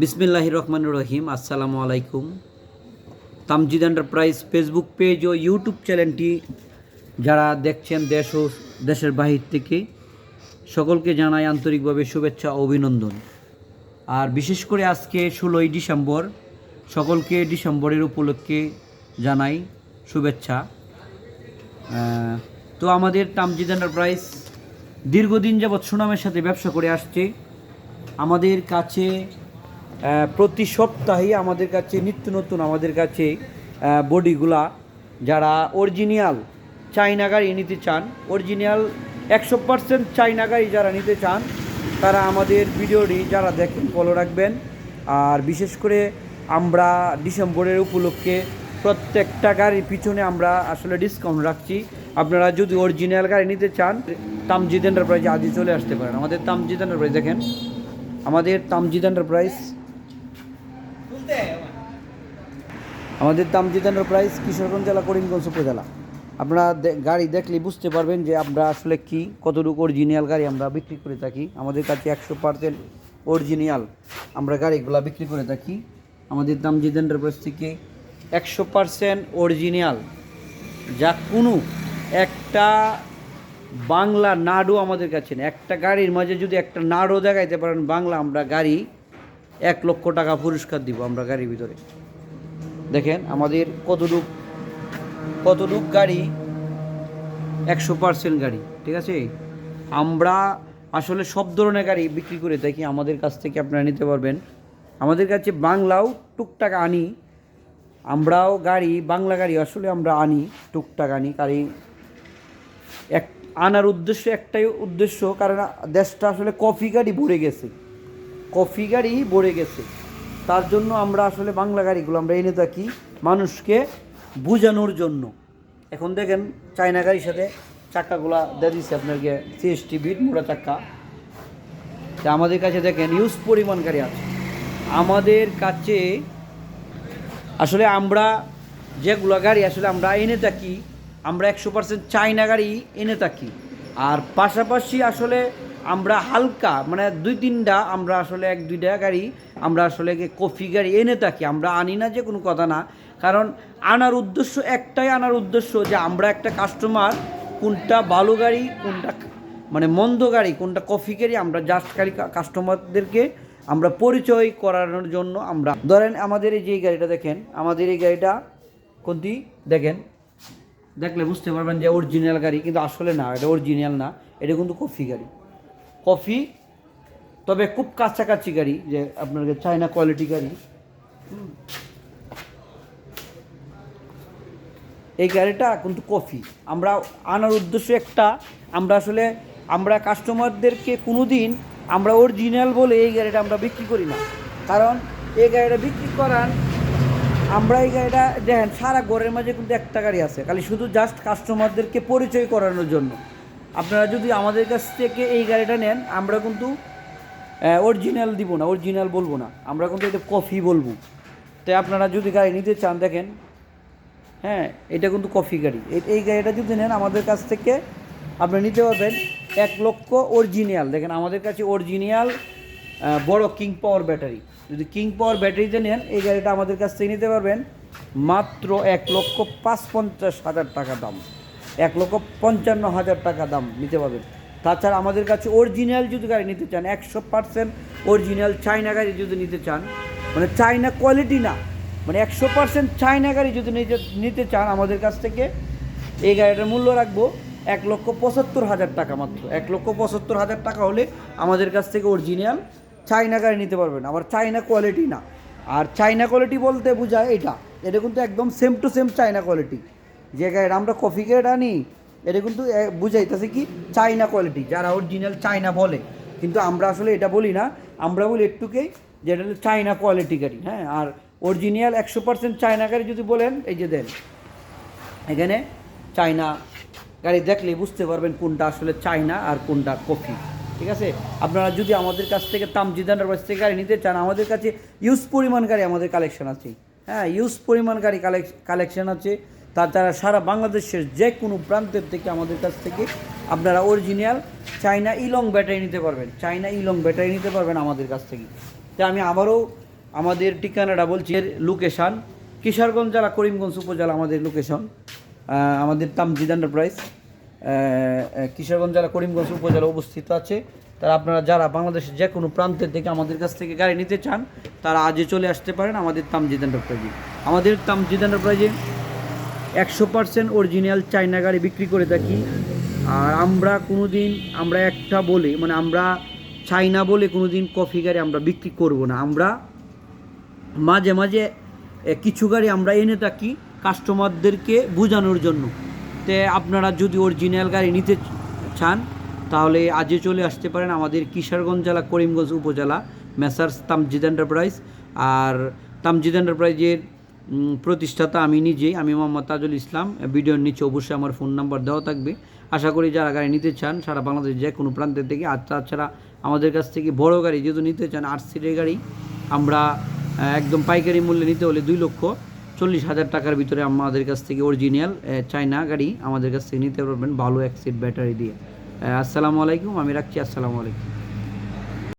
বিসমিল্লাহ রহমান রহিম, আসসালামু আলাইকুম। তামজিদ এন্টারপ্রাইজ ফেসবুক পেজ ও ইউটিউব চ্যানেলটি যারা দেখছেন দেশ ও দেশের বাহির থেকে, সকলকে জানাই আন্তরিকভাবে শুভেচ্ছা অভিনন্দন। আর বিশেষ করে আজকে ষোলোই ডিসেম্বর, সকলকে ডিসেম্বরের উপলক্ষে জানাই শুভেচ্ছা। তো আমাদের তামজিদ এন্টারপ্রাইজ দীর্ঘদিন যাবৎ সুনামের সাথে ব্যবসা করে আসছে। আমাদের কাছে প্রতি সপ্তাহে আমাদের কাছে, নিত্য নতুন আমাদের কাছে বডিগুলা যারা অরিজিনাল চাইনা গাড়ি নিতে চান অরিজিনাল একশো পার্সেন্ট চাইনা গাড়ি যারা নিতে চান, তারা আমাদের ভিডিওটি যারা দেখেন ফলো রাখবেন। আর বিশেষ করে আমরা ডিসেম্বরের উপলক্ষে প্রত্যেকটা গাড়ির পিছনে আমরা আসলে ডিসকাউন্ট রাখছি। আপনারা যদি অরিজিনাল গাড়ি নিতে চান, তামজিদ এন্টারপ্রাইজে আজই চলে আসতে পারেন। আমাদের তামজিদ এন্টারপ্রাইজ দেখেন। আমাদের তামজিদ এন্টারপ্রাইজ আমাদের তামজিদ এন্টারপ্রাইজ কিশোরগঞ্জ জেলা, করিমগঞ্জ উপজেলা। আপনারা গাড়ি দেখলে বুঝতে পারবেন যে আমরা আসলে কি, কতটুকু অরিজিনাল গাড়ি আমরা বিক্রি করে থাকি। আমাদের কাছে একশো পার্সেন্ট অরিজিনাল আমরা গাড়িগুলো বিক্রি করে থাকি। আমাদের তামজিদ এন্টারপ্রাইজ থেকে একশো পার্সেন্ট অরিজিনাল যা কোনো একটা বাংলা নাড়ু আমাদের কাছে না একটা গাড়ির মাঝে যদি একটা নাড়ু দেখাইতে পারেন বাংলা, আমরা গাড়ি এক লক্ষ টাকা পুরস্কার দিব আমরা গাড়ির ভিতরে। দেখেন আমাদের কতটুক কতটুক গাড়ি? একশো পার্সেন্ট গাড়ি, ঠিক আছে? আমরা আসলে সব ধরনের গাড়ি বিক্রি করে থাকি, আমাদের কাছ থেকে আপনারা নিতে পারবেন। আমাদের কাছে বাংলাও টুকটাক আনি, আমরাও গাড়ি, বাংলা গাড়ি আসলে আমরা আনি, টুকটাক আনি গাড়ি এক, আনার উদ্দেশ্য একটাই উদ্দেশ্য, কারণ দেশটা আসলে কফি গাড়ি ভরে গেছে। কফি গাড়ি ভরে গেছে। তার জন্য আমরা আসলে বাংলা গাড়িগুলো আমরা এনে থাকি মানুষকে বোঝানোর জন্য। এখন দেখেন চায়না গাড়ির সাথে চাক্কাগুলা দিয়ে দিচ্ছে আপনাকে সিএসটি বিট, মোড়া চাক্কা। তা আমাদের কাছে দেখেন ইউজ পরিমাণ গাড়ি আছে। আমাদের কাছে আসলে আমরা যেগুলো গাড়ি আসলে আমরা এনে থাকি, আমরা একশো পার্সেন্ট চায়না গাড়ি এনে থাকি। আর পাশাপাশি আসলে আমরা হালকা মানে দুই তিনটা, আমরা আসলে এক দুইটা গাড়ি, আমরা আসলে কফি গাড়ি এনে থাকি। আমরা আনি না যে কোনো কথা না। কারণ আনার উদ্দেশ্য একটাই, আনার উদ্দেশ্য যে আমরা একটা কাস্টমার কোনটা ভালো গাড়ি, কোনটা মানে মন্দ গাড়ি, কোনটা কফি গাড়ি, আমরা জাস্ট গাড়ি কাস্টমারদেরকে আমরা পরিচয় করানোর জন্য আমরা। ধরেন আমাদের এই যে গাড়িটা দেখেন, আমাদের এই গাড়িটা কোনটি? দেখেন। দেখলে বুঝতে পারবেন যে অরিজিনাল গাড়ি, কিন্তু আসলে না, এটা অরিজিনাল না, এটা কিন্তু কফি গাড়ি। কফি, তবে খুব কাছাকাছি গাড়ি, যে আপনার চায়না কোয়ালিটি গাড়ি। এই গাড়িটা কিন্তু কফি। আমরা আনার উদ্দেশ্য একটা, আমরা আসলে, আমরা কাস্টমারদেরকে কোনো দিন আমরা অরিজিনাল বলে এই গাড়িটা আমরা বিক্রি করি না। কারণ এই গাড়িটা বিক্রি করান আমরা এই গাড়িটা, দেখেন, সারা ঘরের মাঝে কিন্তু একটা গাড়ি আছে। খালি শুধু জাস্ট কাস্টমারদেরকে পরিচয় করানোর জন্য। আপনারা যদি আমাদের কাছ থেকে এই গাড়িটা নেন, আমরা কিন্তু অরিজিনাল দিব না অরিজিনাল বলব না। আমরা কিন্তু এটা কফি বলব। তাই আপনারা যদি গাড়ি নিতে চান, দেখেন হ্যাঁ এটা কিন্তু কফি গাড়ি। এই- গাড়িটা যদি নেন, আমাদের কাছ থেকে আপনি নিতে পারবেন এক লক্ষ অরিজিনাল দেখেন, আমাদের কাছে অরিজিনাল বড় কিং পাওয়ার ব্যাটারি যদি কিং পাওয়ার ব্যাটারিতে নেন, এই গাড়িটা আমাদের কাছ থেকে নিতে পারবেন মাত্র এক লক্ষ পাঁচ পঞ্চাশ হাজার টাকা দাম। এক লক্ষ পঞ্চান্ন হাজার টাকা দাম নিতে পারবেন। তাছাড়া আমাদের কাছে অরিজিনাল যদি গাড়ি নিতে চান, একশো পার্সেন্ট অরিজিনাল চাইনা গাড়ি যদি নিতে চান মানে চাইনা কোয়ালিটি না মানে একশো পার্সেন্ট চাইনা গাড়ি যদি নিতে নিতে চান আমাদের কাছ থেকে, এই গাড়িটার মূল্য রাখব এক লক্ষ পঁচাত্তর হাজার টাকা মাত্র। এক লক্ষ পঁচাত্তর হাজার টাকা হলে আমাদের কাছ থেকে অরিজিনাল চাইনা গাড়ি নিতে পারবেন। আবার চাইনা কোয়ালিটি না। আর চাইনা কোয়ালিটি বলতে বোঝায় এটা। এটা কিন্তু একদম same to same China quality যে গাড়িটা আমরা কফি গাড়ি আনি, এটা কিন্তু বুঝাইতেছে কি চাইনা কোয়ালিটি যারা অরিজিনাল চাইনা বলে। কিন্তু আমরা আসলে এটা বলি না, আমরা বলি একটুকেই যেটা হলো চাইনা কোয়ালিটি গাড়ি হ্যাঁ? আর অরিজিনাল একশো পার্সেন্ট চায়না গাড়ি যদি বলেন, এই যে দেন, এখানে চায়না গাড়ি দেখলে বুঝতে পারবেন কোনটা আসলে চায়না আর কোনটা কফি, ঠিক আছে? আপনারা যদি আমাদের কাছ থেকে তামজিদানের কাছ থেকে গাড়ি নিতে চান, আমাদের কাছে ইউজ পরিমাণ গাড়ি আমাদের কালেকশন আছে। হ্যাঁ ইউজ পরিমাণ গাড়ি কালেকশন আছে। তাছাড়া সারা বাংলাদেশের যে কোনো প্রান্তের থেকে আমাদের কাছ থেকে আপনারা অরিজিনাল চাইনা ইলং ব্যাটারি নিতে পারবেন। চাইনা ইলং ব্যাটারি নিতে পারবেন আমাদের কাছ থেকে। তো আমি আবারও আমাদের ঠিকানাটা বলছি, এর লোকেশান কিশোরগঞ্জ জেলা, করিমগঞ্জ উপজেলা আমাদের লোকেশন আমাদের তামজিদ এন্টারপ্রাইজ কিশোরগঞ্জ জেলা, করিমগঞ্জ উপজেলা অবস্থিত আছে। তারা আপনারা যারা বাংলাদেশের যে কোনো প্রান্তের থেকে আমাদের কাছ থেকে গাড়ি নিতে চান, তারা আজই চলে আসতে পারেন আমাদের তামজিদ এন্টারপ্রাইজে আমাদের তামজিদ এন্টারপ্রাইজে একশো পার্সেন্ট অরিজিনাল চায়না গাড়ি বিক্রি করে থাকি। আর আমরা কোনো দিন আমরা একটা বলে মানে আমরা চাইনা বলে কোনো দিন কফি গাড়ি আমরা বিক্রি করব না। আমরা মাঝে মাঝে কিছু গাড়ি আমরা এনে থাকি কাস্টমারদেরকে বোঝানোর জন্য। তে আপনারা যদি অরিজিনাল গাড়ি নিতে চান, তাহলে আজই চলে আসতে পারেন আমাদের কিশোরগঞ্জ জেলা, করিমগঞ্জ উপজেলা মেসার্স তামজিদ এন্টারপ্রাইজ আর তামজিদ এন্টারপ্রাইজের প্রতিষ্ঠাতা আমি নিজেই, আমি মোহাম্মদ তাজুল ইসলাম। ভিডিওর নিচে অবশ্যই আমার ফোন নাম্বার দেওয়া থাকবে। আশা করি যারা গাড়ি নিতে চান, সারা বাংলাদেশ যে কোনো প্রান্তের থেকে, আর তাছাড়া আমাদের কাছ থেকে বড় গাড়ি যেহেতু নিতে চান, আট সিটের গাড়ি, আমরা একদম পাইকারি মূল্যে নিতে হলে দুই লক্ষ চল্লিশ হাজার টাকার ভিতরে আমাদের কাছ থেকে অরিজিনাল চায়না গাড়ি আমাদের কাছ থেকে নিতে পারবেন ভালো এক সিট ব্যাটারি দিয়ে। আসসালামু আলাইকুম, আমি রাখছি, আসসালামু আলাইকুম।